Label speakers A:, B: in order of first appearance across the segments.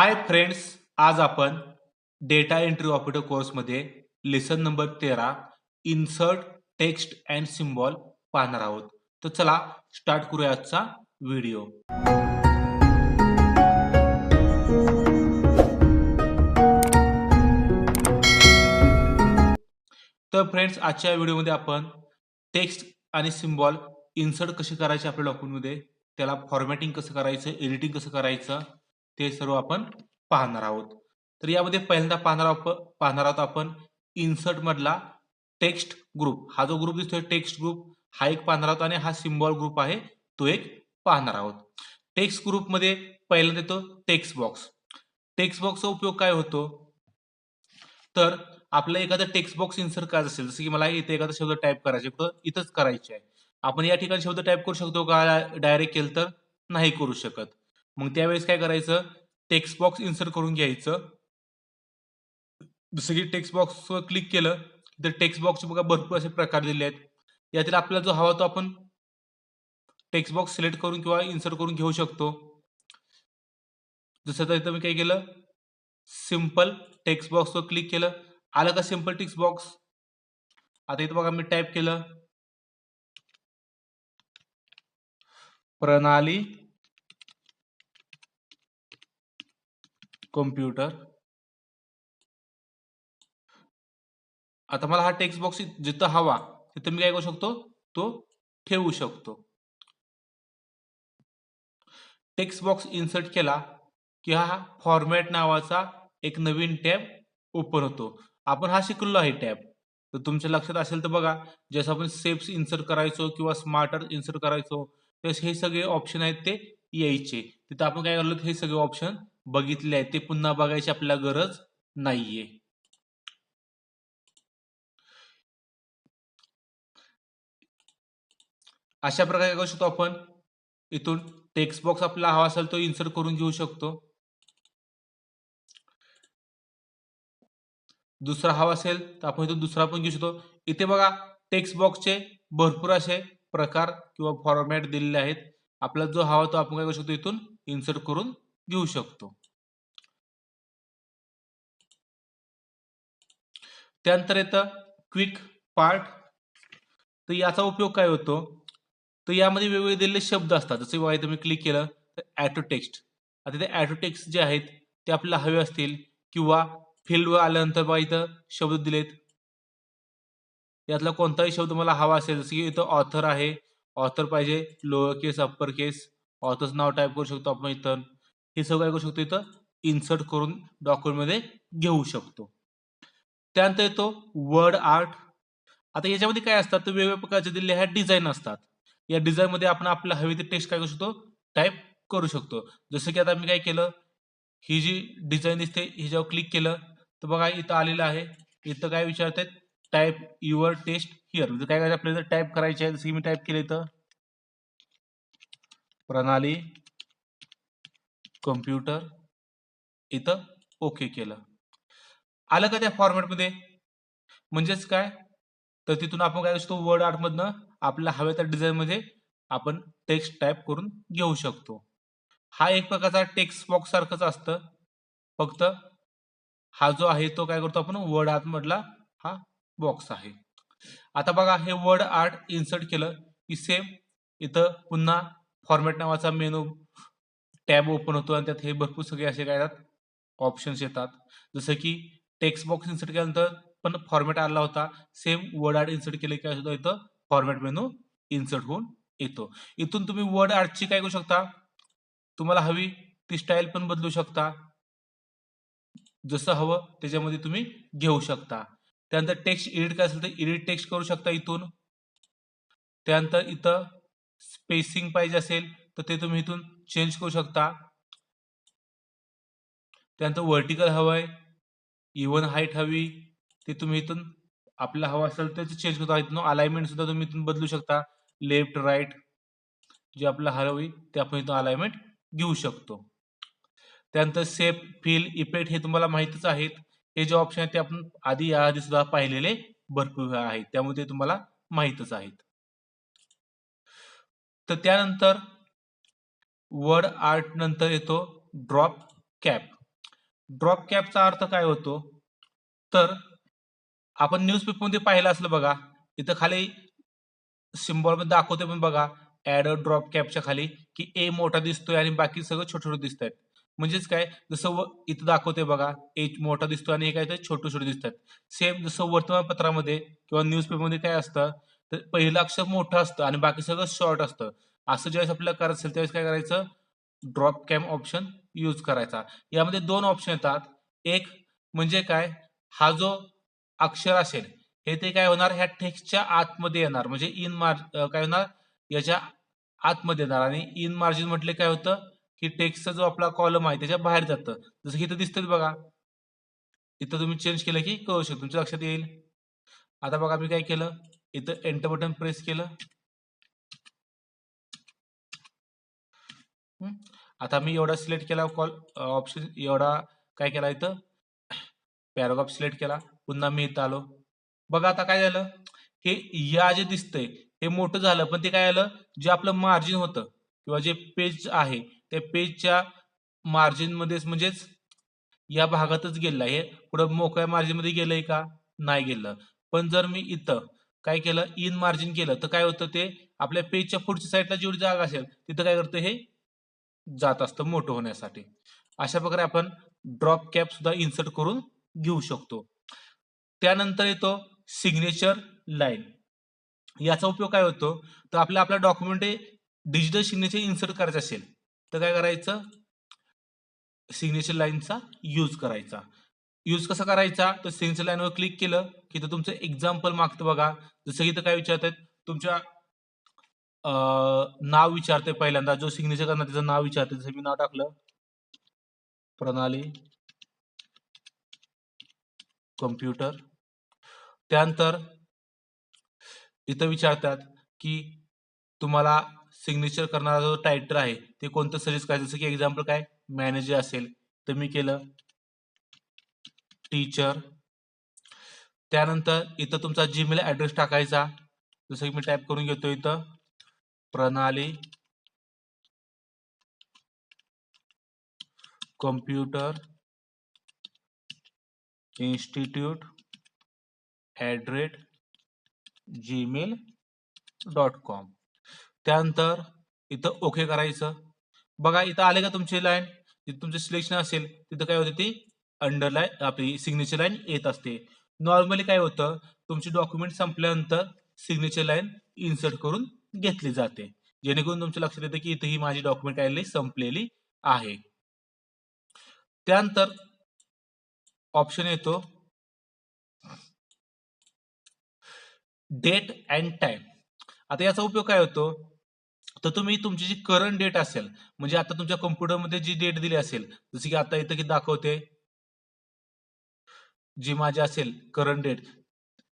A: हाय friends आज आपण data entry operator कोर्समध्ये लेसन नंबर तेरा इन्सर्ट टेक्स्ट अँड सिम्बॉल पाहणार आहोत. तर चला स्टार्ट करूया आजचा व्हिडिओ तर फ्रेंड्स आजच्या व्हिडिओमध्ये आपण टेक्स्ट आणि सिम्बॉल इन्सर्ट कसे करायचे आपल्या डॉक्युमेंटमध्ये त्याला फॉर्मॅटिंग कसं करायचं एडिटिंग कसं करायचं ते सर्व आपण पाहणार आहोत. तर यामध्ये पहिल्यांदा पाहणार आहोत पाहणार आहोत आपण इन्सर्ट मधला टेक्स्ट ग्रुप हा जो ग्रुप दिसतोय टेक्स्ट ग्रुप हा एक पाहणार आहोत आणि हा सिम्बॉल ग्रुप आहे तो एक पाहणार आहोत. टेक्स्ट ग्रुपमध्ये पहिल्यांदा येतो टेक्स्ट बॉक्स टेक्स्ट बॉक्सचा उपयोग काय होतो? तर आपलं एखादा टेक्स्ट बॉक्स इन्सर्ट करायचं असेल जसं की मला इथे एखादा शब्द टाईप करायचे फक्त इथंच करायचे आहे. आपण या ठिकाणी शब्द टाईप करू शकतो का? डायरेक्ट केलं तर नाही करू शकत. मग त्यावेळेस काय करायचं? टेक्स्ट बॉक्स इन्सर्ट करून घ्यायचं. जसं की टेक्स्ट बॉक्सवर क्लिक केलं तर टेक्स्ट बॉक्सचे बघा भरपूर असे प्रकार दिले आहेत. यातील आपल्याला जो हवा तो आपण टेक्स्ट बॉक्स सिलेक्ट करून किंवा इन्सर्ट करून घेऊ शकतो. जसं तर इथं मी काय केलं? सिंपल टेक्स्ट बॉक्सवर क्लिक केलं. आलं का सिंपल टेक्स्ट बॉक्स आता इथं बघा मी टाईप केलं. प्रणाली कॉम्प्युटर आता मला हा टेक्स्ट बॉक्स जिथं हवा तिथं मी काय करू शकतो? तो ठेवू शकतो. टेक्स्ट बॉक्स इन्सर्ट केला की हा फॉर्मॅट नावाचा एक नवीन टॅब ओपन होतो. आपण हा शिकलो आहे टॅब. तर तुमच्या लक्षात असेल तर बघा जसं आपण सेप्स इन्सर्ट करायचो किंवा स्मार्टर इन्सर्ट करायचो तसे हे सगळे ऑप्शन आहेत ते यायचे. तिथं आपण काय करलो हे सगळे ऑप्शन बघितले आहे ते पुन्हा बघायची आपल्याला गरज नाहीये. अशा प्रकारे करू शकतो आपण. इथून टेक्स्ट बॉक्स आपला हवा असेल तो इन्सर्ट करून घेऊ शकतो. दुसरा हवा असेल तर आपण इथून दुसरा पण घेऊ शकतो. इथे बघा टेक्स्ट बॉक्सचे भरपूर असे प्रकार किंवा फॉर्मॅट दिलेले आहेत. आपला जो हवा तो आपण काय करू शकतो इथून इन्सर्ट करून घेऊ शकतो. त्यानंतर येतं क्विक पार्ट तर याचा उपयोग काय होतो? तर यामध्ये वेगवेगळे दिलेले शब्द असतात. जसे बघा तुम्ही मी क्लिक केलं तर ॲटो टेक्स्ट आता ते ॲटो टेक्स्ट जे आहेत ते आपल्याला हवे असतील. किंवा फील्डवर आल्यानंतर बघा इथं शब्द दिलेत. यातला कोणताही शब्द मला हवा असेल जसं की इथं ऑथर आहे. ऑथर पाहिजे लोअर केस अप्पर केस ऑथरचं नाव टाईप करू शकतो आपण इथं. हे सगळं काय करू शकतो इथं? इन्सर्ट करून डॉक्युमेंटमध्ये घेऊ शकतो. त्यानंतर येतो वर्ड आर्ट. आता याच्यामध्ये काय असतात? तर वेगवेगळ्या प्रकारचे दिलेले ह्या डिझाईन असतात. या डिझाईनमध्ये आपण आपलं हवे ते टेक्स्ट काय करू शकतो? टाईप करू शकतो. जसं की आता मी काय केलं? ही जी डिझाईन दिसते ह्याच्यावर क्लिक केलं. तर बघा इथं आलेलं आहे. इथं काय विचारतात? Type your test here. म्हणजे काय करायचं? आपल्याला टाईप करायचे आहे. जसं की मी टाईप केलं इथं. प्रणाली कम्प्युटर इथं ओके केलं. आलं का त्या फॉर्मॅटमध्ये म्हणजेच काय? तर तिथून आपण काय असतो वर्ड आर्टमधनं आपल्या हव्या त्या डिझाईनमध्ये आपण टेक्स्ट टाईप करून घेऊ शकतो. हा एक प्रकारचा टेक्स्ट बॉक्स सारखंच असतं. फक्त हा जो आहे तो काय करतो आपण? वर्ड आर्ट मधला हा बॉक्स आहे. आता बघा हे वर्ड आर्ट इन्सर्ट केलं की सेम इथं पुन्हा फॉर्मॅट नावाचा मेनू टॅब ओपन होतो आणि त्यात हे भरपूर सगळे असे काय येतात? ऑप्शन्स येतात. जसं की टेक्स्ट बॉक्स इन्सर्ट केल्यानंतर पण फॉर्मॅट आला होता. सेम वर्ड आर्ट इन्सर्ट केले काय सुद्धा इथं फॉर्मॅट मेनू इन्सर्ट होऊन येतो. इथून तुम्ही वर्ड आर्टची काय करू शकता? तुम्हाला हवी ती स्टाईल पण बदलू शकता. जसं हवं त्याच्यामध्ये तुम्ही घेऊ शकता. त्यानंतर टेक्स्ट एडिट काय असेल तर एडिट टेक्स्ट करू शकता इथून. त्यानंतर इथं स्पेसिंग पाहिजे असेल तर ते तुम्ही इथून चेंज करू शकता. त्यानंतर व्हर्टिकल हवंय. इव्हन हाईट हवी ते तुम्ही इथून आपल्याला हवं असेल तर चेंज करता. इथून अलाइनमेंट सुद्धा तुम्ही इथून बदलू शकता. लेफ्ट राईट जे आपल्याला हरवी ते आपण इथून अलाइनमेंट घेऊ शकतो. त्यानंतर सेफ फील इफेक्ट हे तुम्हाला माहितच आहेत. हे जे ऑप्शन आहेत ते आपण आधी याआधी सुद्धा पाहिलेले भरपूर आहेत. त्यामुळे ते तुम्हाला माहितच आहेत. तर त्यानंतर वर्ड आर्ट नंतर येतो ड्रॉप कॅप ड्रॉप कॅपचा अर्थ काय होतो? तर आपण न्यूजपेपरमध्ये पाहिलं असलं बघा इथं खाली सिम्बॉल दाखवते पण बघा ऍड ड्रॉप कॅपच्या खाली की ए मोठा दिसतोय आणि बाकी सगळं छोटं छोटं दिसत आहेत म्हणजेच काय? जसं व- इथं दाखवते बघा ए मोठा दिसतो आणि हे काय तर छोटं दिसत दिसतात सेम जसं वर्तमानपत्रामध्ये किंवा न्यूजपेपरमध्ये काय असतं? तर पहिलं अक्षर मोठं असतं आणि बाकी सगळं शॉर्ट असतं. असं ज्यावेळेस आपल्याला करायचं असेल त्यावेळेस काय करायचं? ड्रॉप कॅम ऑप्शन यूज करायचा. यामध्ये दोन ऑप्शन येतात. एक म्हणजे काय? हा जो अक्षर असेल हे ते काय होणार? ह्या टेक्स्टच्या आतमध्ये येणार. म्हणजे इन मार्ज काय होणार? याच्या आतमध्ये येणार. आणि इन मार्जिन म्हटले काय होतं? की टेक्स्टचा जो आपला कॉलम आहे त्याच्या बाहेर जातं. जसं की इथं दिसतं बघा. इथं तुम्ही चेंज केलं की कळू शकतो. तुमच्या लक्षात येईल? आता बघा मी काय केलं? इथं एंटर बटन प्रेस केलं. आता मी एवढा सिलेक्ट केला कॉल ऑप्शन एवढा काय केला इथं? पॅराग्राफ सिलेक्ट केला. पुन्हा मी इथं आलो. बघा आता काय झालं? हे या जे दिसतंय हे मोठं झालं पण ते काय आलं जे आपलं मार्जिन होतं किंवा जे पेज आहे त्या पेजच्या मार्जिन मध्येच म्हणजेच या भागातच गेलं हे पुढं मोकळ्या मार्जिनमध्ये गेलंय का? नाही गेलं. पण जर मी इथं काय केलं? इन मार्जिन केलं तर काय होतं ते? आपल्या पेजच्या पुढच्या साईडला जेवढी जागा असेल तिथं काय करतं हे? जात असतं मोठं होण्यासाठी. अशा प्रकारे आपण ड्रॉप कॅप सुद्धा इन्सर्ट करून घेऊ शकतो. त्यानंतर येतो सिग्नेचर लाईन याचा उपयोग काय होतो? तर आपल्या आपल्या डॉक्युमेंट डिजिटल सिग्नेचर इन्सर्ट करायचं असेल तर काय करायचं? सिग्नेचर लाईनचा यूज करायचा. यूज कसा करायचा? तर सिग्नेचर लाईनवर क्लिक केलं की तर तुमचं एक्झाम्पल मागतं बघा. जसं की इथं काय विचारतात तुमच्या नाव विचारते पहिल्यांदा. जो सिग्नेचर करणार त्याचं नाव विचारते जसं मी नाव टाकलं. प्रणाली. कम्प्युटर त्यानंतर इथं विचारतात की तुम्हाला सिग्नेचर करणारा जो टायटर आहे ते कोणतं सजेस्ट करायचं? जसं की एक्झाम्पल काय? मॅनेजर असेल. तर मी केलं टीचर त्यानंतर इथं तुमचा जीमेल ऍड्रेस टाकायचा. जसं की मी टाईप करून घेतो इथं. Pranali computer institute at Gmail dot com. त्यानंतर इथं ओके करायचं. बघा इथं आले का तुमची लाईन? जिथं तुमचं सिलेक्शन असेल तिथं काय होते ती? अंडरलाईन आपली सिग्नेचर लाईन येत असते. नॉर्मली काय होतं? तुमचे डॉक्युमेंट संपल्यानंतर सिग्नेचर लाईन इन्सर्ट करून घेतली जाते. जेणेकरून तुमच्या लक्षात येतं की इथं ही माझी डॉक्युमेंट काय संपलेली आहे. त्यानंतर ऑप्शन येतो. डेट अँड टाइम आता याचा उपयोग काय होतो? तर तुम्ही तुमची जी करंट डेट असेल म्हणजे आता तुमच्या कम्प्युटरमध्ये जी डेट दिली असेल जसं की आता इथं की दाखवते. जी माझी असेल करंट डेट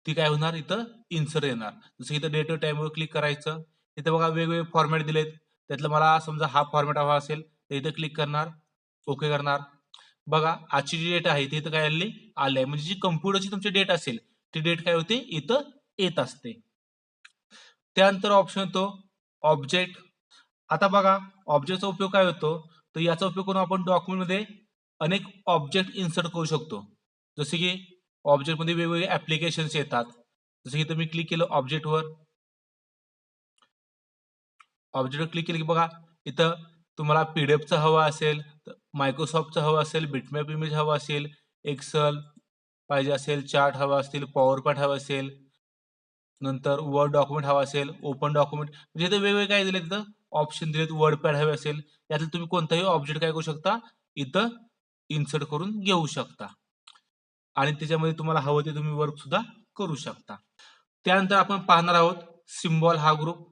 A: ती काय होणार? इथं इन्सर्ट येणार. जसं इथं डेट टाइमवर क्लिक करायचं इथं बघा वेगवेगळे फॉर्मॅट दिलेत. त्यातलं मला समजा हा फॉर्मॅट हवा असेल तर इथं क्लिक करणार ओके करणार. बघा आजची जी डेट आहे ती इथं काय आली? आली आहे. म्हणजे जी कम्प्युटरची तुमची डेट असेल ती डेट काय होते? इथं येत असते. त्यानंतर ऑप्शन येतो ऑब्जेक्ट आता बघा ऑब्जेक्टचा उपयोग काय होतो? तर याचा उपयोग करून आपण डॉक्युमेंटमध्ये अनेक ऑब्जेक्ट इन्सर्ट करू शकतो. जसे की ऑब्जेक्टमध्ये वेगवेगळे ऍप्लिकेशन्स येतात. जसं की तुम्ही क्लिक केलं ऑब्जेक्टवर ऑब्जेक्टवर क्लिक केलं की बघा इथं तुम्हाला पीडीएफचं हवं असेल मायक्रोसॉफ्टचं हवं असेल बिटमॅप इमेज हवं असेल एक्सल पाहिजे असेल चार्ट हवा असतील पॉवर पॉईंट हवं असेल नंतर वर्ड डॉक्युमेंट हवा असेल ओपन डॉक्युमेंट म्हणजे इथं वेगवेगळे काय दिले तिथं ऑप्शन दिलेत वर्ड पॅड हवे असेल. यातलं तुम्ही कोणताही ऑब्जेक्ट काय करू शकता? इथं इन्सर्ट करून घेऊ शकता. आणि त्याच्यामध्ये तुम्हाला हवं ते तुम्ही वर्क सुद्धा करू शकता. त्यानंतर आपण पाहणार आहोत सिम्बॉल हा ग्रुप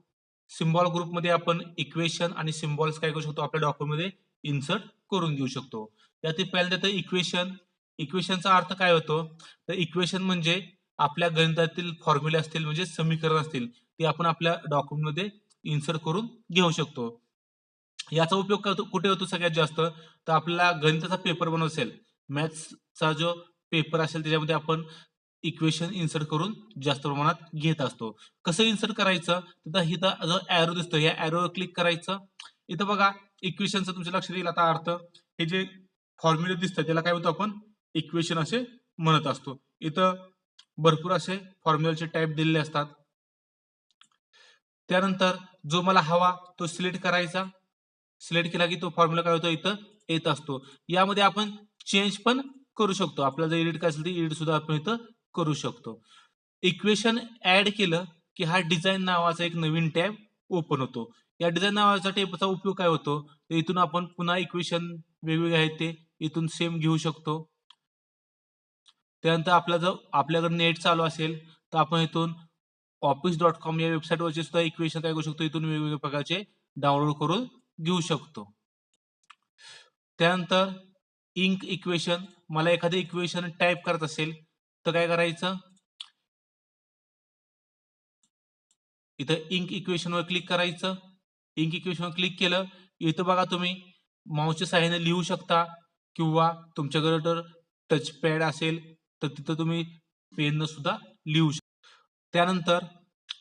A: सिम्बॉल ग्रुपमध्ये आपण इक्वेशन आणि सिम्बॉल्स काय करू शकतो? आपल्या डॉक्युमेंटमध्ये इन्सर्ट करून घेऊ शकतो. यातील पहिल्यांदा तर इक्वेशन इक्वेशनचा अर्थ काय होतो? तर इक्वेशन म्हणजे आपल्या गणितातील फॉर्म्युले असतील म्हणजे समीकरण असतील ते आपण आपल्या डॉक्युमेंटमध्ये इन्सर्ट करून घेऊ शकतो. याचा उपयोग करतो कुठे होतो सगळ्यात जास्त? तर आपल्याला गणिताचा पेपर बनवसेल मॅथ्सचा जो पेपर असेल त्याच्यामध्ये आपण इक्वेशन इन्सर्ट करून जास्त प्रमाणात घेत असतो. कसं इन्सर्ट करायचं? तर इथं जो ऍरो दिसतो या ऍरोवर क्लिक करायचं. इथं बघा इक्वेशनचं तुमच्या लक्षात येईल आता अर्थ. हे जे फॉर्म्युले दिसतात त्याला काय म्हणतो आपण? इक्वेशन असे म्हणत असतो. इथं भरपूर असे फॉर्म्युलाचे टाईप दिलेले असतात. त्यानंतर जो मला हवा तो सिलेक्ट करायचा. सिलेक्ट केला की तो फॉर्म्युला काय होतो? इथं येत असतो. यामध्ये आपण चेंज पण करू शकतो. आपल्याला जर इडिट काय असेल तर इडिट सुद्धा आपण इथं करू शकतो. इक्वेशन ऍड केलं की हा डिझाईन नावाचा एक नवीन टॅब ओपन होतो. या डिझाईन नावाचा टॅबचा उपयोग काय होतो? तर इथून आपण पुन्हा इक्वेशन वेगवेगळे आहेत ते इथून सेम घेऊ शकतो. त्यानंतर आपला जर आपल्याकडे नेट चालू असेल तर आपण इथून ऑफिस डॉट कॉम या वेबसाईटवरचे सुद्धा इक्वेशन काय करू शकतो. इथून वेगवेगळ्या प्रकारचे डाउनलोड करून घेऊ शकतो. त्यानंतर इंक इक्वेशन मला एखादं इक्वेशन टाईप करत असेल तर काय करायचं? इथं इंक इक्वेशनवर क्लिक करायचं. इंक इक्वेशनवर क्लिक केलं इथं बघा तुम्ही माऊसच्या सहाय्याने लिहू शकता किंवा तुमच्याकडे जर टच पॅड असेल तर तिथं तुम्ही पेननं सुद्धा लिहू शकता त्यानंतर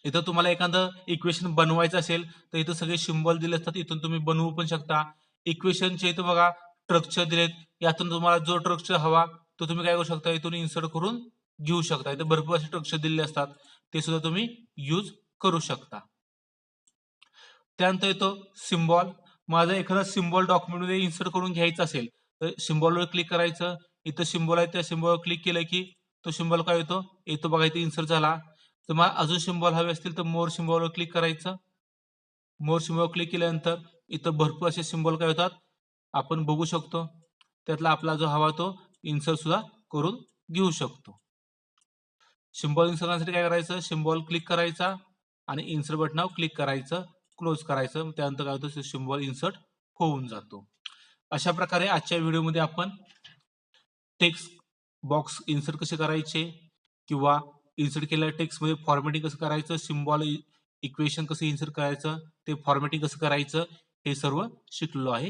A: इथं तुम्हाला एखादं इक्वेशन बनवायचं असेल तर इथं सगळे शिंबल दिले असतात इथून तुम्ही बनवू पण शकता. इक्वेशनचे इथं बघा ट्रक्चर दिलेत यातून तुम्हाला जो ट्रक्चर हवा तो तुम्ही काय करू शकता? इथून इन्सर्ट करून घेऊ शकता. इथे भरपूर असे ट्रक्चर दिलेले असतात. ते सुद्धा तुम्ही यूज करू शकता. त्यानंतर येतो सिम्बॉल माझा एखादा सिम्बॉल डॉक्युमेंटमध्ये इन्सर्ट करून घ्यायचा असेल तर सिम्बॉलवर क्लिक करायचं. इथं सिम्बॉल आहे त्या सिम्बॉलवर क्लिक केलं की तो सिम्बॉल काय येतो येतो बघा इथे इन्सर्ट झाला. तर मला अजून सिम्बॉल हवे असतील तर मोर सिम्बॉलवर क्लिक करायचं. मोर सिम्बॉल क्लिक केल्यानंतर इथं भरपूर असे सिम्बॉल काय होतात? आपण बघू शकतो. त्यातला आपला जो हवा तो इन्सर्ट सुद्धा करून घेऊ शकतो. सिम्बॉल इन्सर्ट करण्यासाठी काय करायचं? सिम्बॉल क्लिक करायचा आणि इन्सर्ट बटनावर क्लिक करायचं क्लोज करायचं. त्यानंतर काय होतं? सिम्बॉल इन्सर्ट होऊन जातो. अशा प्रकारे आजच्या व्हिडिओमध्ये आपण टेक्स्ट बॉक्स इन्सर्ट कसे करायचे किंवा इन्सर्ट केलेल्या टेक्स्टमध्ये फॉर्मॅटिंग कसं करायचं सिम्बॉल इक्वेशन कसं इन्सर्ट करायचं ते फॉर्मॅटिंग कसं करायचं हे सर्व शिकलो आहे.